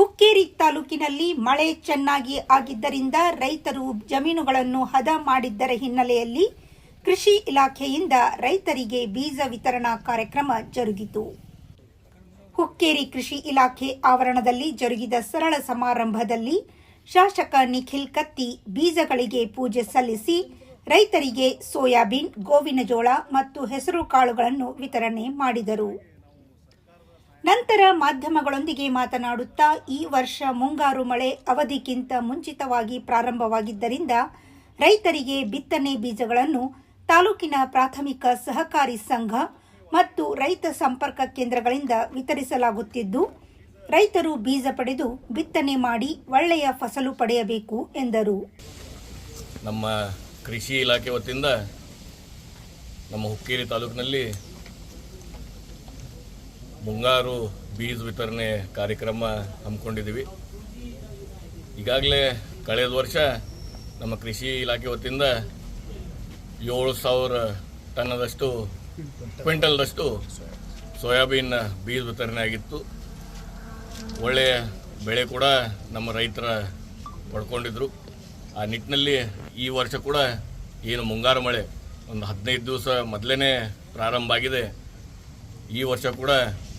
ಹುಕ್ಕೇರಿ ತಾಲೂಕಿನಲ್ಲಿ ಮಳೆ ಚೆನ್ನಾಗಿ ಆಗಿದ್ದರಿಂದ ರೈತರು ಜಮೀನುಗಳನ್ನು ಹದ ಮಾಡಿದ್ದರ ಹಿನ್ನೆಲೆಯಲ್ಲಿ ಕೃಷಿ ಇಲಾಖೆಯಿಂದ ರೈತರಿಗೆ ಬೀಜ ವಿತರಣಾ ಕಾರ್ಯಕ್ರಮ ಜರುಗಿತು. ಹುಕ್ಕೇರಿ ಕೃಷಿ ಇಲಾಖೆ ಆವರಣದಲ್ಲಿ ಜರುಗಿದ ಸರಳ ಸಮಾರಂಭದಲ್ಲಿ ಶಾಸಕ ನಿಖಿಲ್ ಕತ್ತಿ ಬೀಜಗಳಿಗೆ ಪೂಜೆ ಸಲ್ಲಿಸಿ ರೈತರಿಗೆ ಸೋಯಾಬೀನ್, ಗೋವಿನ ಜೋಳ ಮತ್ತು ಹೆಸರು ಕಾಳುಗಳನ್ನು ವಿತರಣೆ ಮಾಡಿದರು. ನಂತರ ಮಾಧ್ಯಮಗಳೊಂದಿಗೆ ಮಾತನಾಡುತ್ತಾ ಈ ವರ್ಷ ಮುಂಗಾರು ಮಳೆ ಅವಧಿಗಿಂತ ಮುಂಚಿತವಾಗಿ ಪ್ರಾರಂಭವಾಗಿದ್ದರಿಂದ ರೈತರಿಗೆ ಬಿತ್ತನೆ ಬೀಜಗಳನ್ನು ತಾಲೂಕಿನ ಪ್ರಾಥಮಿಕ ಸಹಕಾರಿ ಸಂಘ ಮತ್ತು ರೈತ ಸಂಪರ್ಕ ಕೇಂದ್ರಗಳಿಂದ ವಿತರಿಸಲಾಗುತ್ತಿದ್ದು, ರೈತರು ಬೀಜ ಪಡೆದು ಬಿತ್ತನೆ ಮಾಡಿ ಒಳ್ಳೆಯ ಫಸಲು ಪಡೆಯಬೇಕು ಎಂದರು. ನಮ್ಮ ಕೃಷಿ ಇಲಾಖೆ ವತಿಯಿಂದ ನಮ್ಮ ಹುಕ್ಕೇರಿ ತಾಲೂಕಿನಲ್ಲಿ ಮುಂಗಾರು ಬೀಜ ವಿತರಣೆ ಕಾರ್ಯಕ್ರಮ ಹಮ್ಮಿಕೊಂಡಿದ್ದೀವಿ. ಈಗಾಗಲೇ ಕಳೆದ ವರ್ಷ ನಮ್ಮ ಕೃಷಿ ಇಲಾಖೆ ವತಿಯಿಂದ ಏಳು ಸಾವಿರ ಟನ್ನದಷ್ಟು ಕ್ವಿಂಟಲ್ದಷ್ಟು ಸೋಯಾಬೀನ್ ಬೀಜ ವಿತರಣೆ ಆಗಿತ್ತು. ಒಳ್ಳೆಯ ಬೆಳೆ ಕೂಡ ನಮ್ಮ ರೈತರ ಪಡ್ಕೊಂಡಿದ್ರು. ಆ ನಿಟ್ಟಿನಲ್ಲಿ ಈ ವರ್ಷ ಕೂಡ ಏನು ಮುಂಗಾರು ಮಳೆ ಒಂದು ಹದಿನೈದು ದಿವಸ ಮೊದಲೇ ಪ್ರಾರಂಭ ಆಗಿದೆ. ಈ ವರ್ಷ ಕೂಡ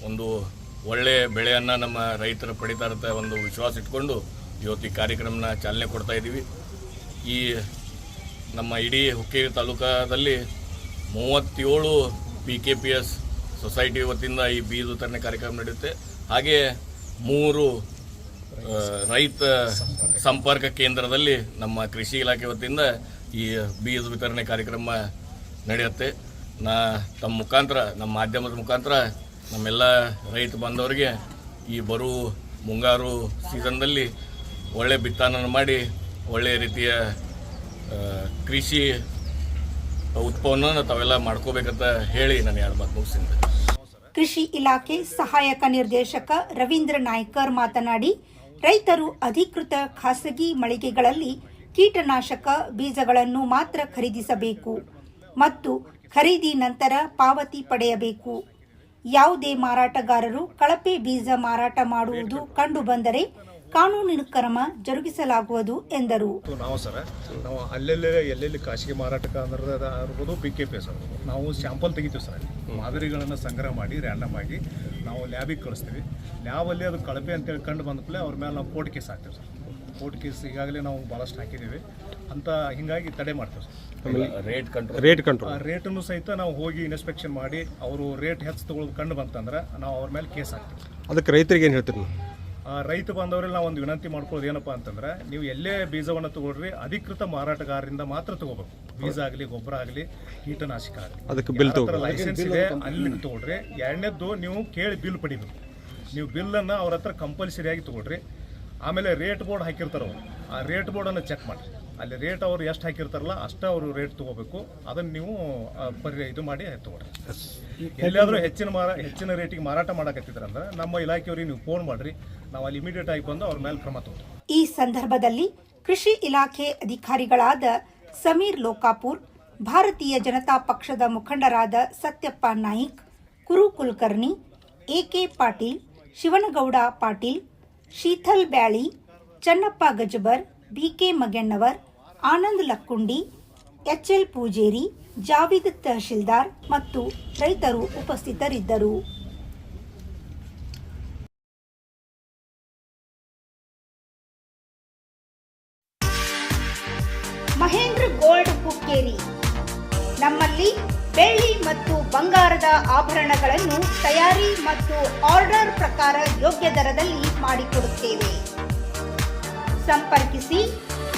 ಒಂದು ಒಳ್ಳೆಯ ಬೆಳೆಯನ್ನು ನಮ್ಮ ರೈತರು ಪಡಿತಾ ಇರುತ್ತೆ ಒಂದು ವಿಶ್ವಾಸ ಇಟ್ಕೊಂಡು ಇವತ್ತು ಈ ಕಾರ್ಯಕ್ರಮನ ಚಾಲನೆ ಕೊಡ್ತಾ ಇದ್ದೀವಿ. ಈ ನಮ್ಮ ಇಡೀ ಹುಕ್ಕೇರಿ ತಾಲೂಕಾದಲ್ಲಿ ಮೂವತ್ತೇಳು P K P S society ವತಿಯಿಂದ ಈ ಬೀಜ ವಿತರಣೆ ಕಾರ್ಯಕ್ರಮ ನಡೆಯುತ್ತೆ. ಹಾಗೆ ಮೂರು ರೈತ ಸಂಪರ್ಕ ಕೇಂದ್ರದಲ್ಲಿ ನಮ್ಮ ಕೃಷಿ ಇಲಾಖೆ ವತಿಯಿಂದ ಈ ಬೀಜ ವಿತರಣೆ ಕಾರ್ಯಕ್ರಮ ನಡೆಯುತ್ತೆ. ನಾ ತಮ್ಮ ಮುಖಾಂತರ, ನಮ್ಮ ಮಾಧ್ಯಮದ ಮುಖಾಂತರ ನಮ್ಮೆಲ್ಲ ರೈತ ಬಂದವರಿಗೆ ಈ ಬರುವ ಮುಂಗಾರು ಸೀಸನ್ನಲ್ಲಿ ಒಳ್ಳೆ ಬಿತ್ತಾನ ಮಾಡಿ ಒಳ್ಳೆಯ ರೀತಿಯ ಕೃಷಿ ಉತ್ಪನ್ನವನ್ನು ತಾವೆಲ್ಲ ಮಾಡ್ಕೋಬೇಕಂತ ಹೇಳಿ ನಾನು ಎರಡು ಮಾತು ಮುಗಿಸ್ತೀನಿ. ಕೃಷಿ ಇಲಾಖೆ ಸಹಾಯಕ ನಿರ್ದೇಶಕ ರವೀಂದ್ರ ನಾಯ್ಕರ್ ಮಾತನಾಡಿ, ರೈತರು ಅಧಿಕೃತ ಖಾಸಗಿ ಮಳಿಗೆಗಳಲ್ಲಿ ಕೀಟನಾಶಕ ಬೀಜಗಳನ್ನು ಮಾತ್ರ ಖರೀದಿಸಬೇಕು ಮತ್ತು ಖರೀದಿ ನಂತರ ಪಾವತಿ ಪಡೆಯಬೇಕು. ಯಾವುದೇ ಮಾರಾಟಗಾರರು ಕಳಪೆ ಬೀಜ ಮಾರಾಟ ಮಾಡುವುದು ಕಂಡುಬಂದರೆ ಕಾನೂನಿನ ಕ್ರಮ ಜರುಗಿಸಲಾಗುವುದು ಎಂದರು. ನಾವು ಸರ ನಾವು ಅಲ್ಲೆಲ್ಲ ಎಲ್ಲೆಲ್ಲಿ ಖಾಸಗಿ ಮಾರಾಟಕ್ಕೆ ಅಂದ್ರೆ ಇರ್ಬೋದು ಪಿ ಕೆ ಪಿ ಎಸ್ ನಾವು ಸ್ಯಾಂಪಲ್ ತೆಗಿತೀವಿ ಸರ್. ಮಾದರಿಗಳನ್ನು ಸಂಗ್ರಹ ಮಾಡಿ ರ್ಯಾಂಡಮ್ ಆಗಿ ನಾವು ಲ್ಯಾಬಿಗೆ ಕಳಿಸ್ತೀವಿ. ಲ್ಯಾಬಲ್ಲಿ ಅದು ಕಳಪೆ ಅಂತೇಳಿ ಕಂಡು ಬಂದ ಅವ್ರ ಮೇಲೆ ನಾವು ಕೋರ್ಟ್ ಕೇಸ್ ಹಾಕ್ತೀವಿ ಸರ್. ಕೋರ್ಟ್ ಕೇಸ್ ಈಗಾಗಲೇ ನಾವು ಭಾಳಷ್ಟು ಹಾಕಿದ್ದೀವಿ. ಅಂತ ಹಿಂಗಾಗಿ ತಡೆ ಮಾಡ್ತೀವಿ sir. Rate control rate control ಆ ರೇಟನ್ನು ಸಹಿತ ನಾವು ಹೋಗಿ ಇನ್ಸ್ಪೆಕ್ಷನ್ ಮಾಡಿ ಅವರು ರೇಟ್ ಹೆಚ್ಚು ತಗೊಳ್ಳೋದು ಕಂಡು ಬಂತಂದ್ರೆ ನಾವು ಅವ್ರ ಮೇಲೆ ಕೇಸ್ ಹಾಕ್ತೀವಿ. ಅದಕ್ಕೆ ರೈತರಿಗೆ ಏನು ಹೇಳ್ತೀರಿ ನೀವು? ಆ ರೈತ ಬಾಂಧವರಲ್ಲಿ ನಾವು ಒಂದು ವಿನಂತಿ ಮಾಡ್ಕೊಳ್ಳೋದು ಏನಪ್ಪ ಅಂತಂದ್ರೆ ನೀವು ಎಲ್ಲೇ ಬೀಜವನ್ನು ತಗೊಳ್ರಿ ಅಧಿಕೃತ ಮಾರಾಟಗಾರರಿಂದ ಮಾತ್ರ ತಗೋಬೇಕು. ಬೀಜ ಆಗಲಿ ಗೊಬ್ಬರ ಆಗಲಿ ಕೀಟನಾಶಕ ಆಗಲಿ. ಅದಕ್ಕೆ ಬಿಲ್ ತಗೋ ಲೈಸೆನ್ಸ್ ಇದೆ ಅಲ್ಲಿ ತಗೊಳ್ರಿ. ಎರಡನೇದ್ದು ನೀವು ಕೇಳಿ ಬಿಲ್ ಪಡಿಬೇಕು. ನೀವು ಬಿಲ್ಲನ್ನು ಅವ್ರ ಹತ್ರ ಕಂಪಲ್ಸರಿಯಾಗಿ ತಗೊಳ್ರಿ. ಆಮೇಲೆ ರೇಟ್ ಬೋರ್ಡ್ ಹಾಕಿರ್ತಾರೆ ಅವರು ಆ ರೇಟ್ ಬೋರ್ಡನ್ನು ಚೆಕ್ ಮಾಡಿರಿ. ಅಲ್ಲಿ ರೇಟ್ ಅವರು ಎಷ್ಟು ಹಾಕಿರ್ತಾರಲ್ಲ ಅಷ್ಟೇ ಅವರು ರೇಟ್ ತಗೋಬೇಕು. ಅದನ್ನು ನೀವು ಪರಿ ಇದು ಮಾಡಿ ತೊಗೊಳ್ರಿ ಎಲ್ಲಿಯಾದರೂ ಹೆಚ್ಚಿನ ಮಾರ ಹೆಚ್ಚಿನ ರೇಟಿಗೆ ಮಾರಾಟ ಮಾಡಕತ್ತಿದ್ರಂದ್ರೆ ನಮ್ಮ ಇಲಾಖೆಯವರಿಗೆ ನೀವು ಫೋನ್ ಮಾಡಿರಿ. ನಾವು ಅಲ್ಲಿ ಇಮಿಡಿಯೇಟ್ ಆಗಿ ಬಂದು ಅವ್ರ ಮೇಲೆ ಕ್ರಮ ತಗೋತೀವಿ. ಈ ಸಂದರ್ಭದಲ್ಲಿ ಕೃಷಿ ಇಲಾಖೆ ಅಧಿಕಾರಿಗಳಾದ ಸಮೀರ್ ಲೋಕಾಪುರ್ ಭಾರತೀಯ ಜನತಾ ಪಕ್ಷದ ಮುಖಂಡರಾದ ಸತ್ಯಪ್ಪ ನಾಯ್ಕ್ ಕುರು Kulkarni A K Patil Shivanagouda Patil Sheetal Byali Channappa Gajabar B K Magennavar Anand Lakkundi H L Pujeri, Javid Tahsildar ಮತ್ತು ರೈತರು ಉಪಸ್ಥಿತರಿದ್ದರು. ಮಹೇಂದ್ರ ಗೋಲ್ಡ್ ಹುಕ್ಕೇರಿ ನಮ್ಮಲ್ಲಿ ಬೆಳ್ಳಿ ಮತ್ತು ಬಂಗಾರದ ಆಭರಣಗಳನ್ನು ತಯಾರಿ ಮತ್ತು ಆರ್ಡರ್ ಪ್ರಕಾರ ಯೋಗ್ಯ ದರದಲ್ಲಿ ಮಾಡಿಕೊಡುತ್ತೇವೆ. ಸಂಪರ್ಕಿಸಿ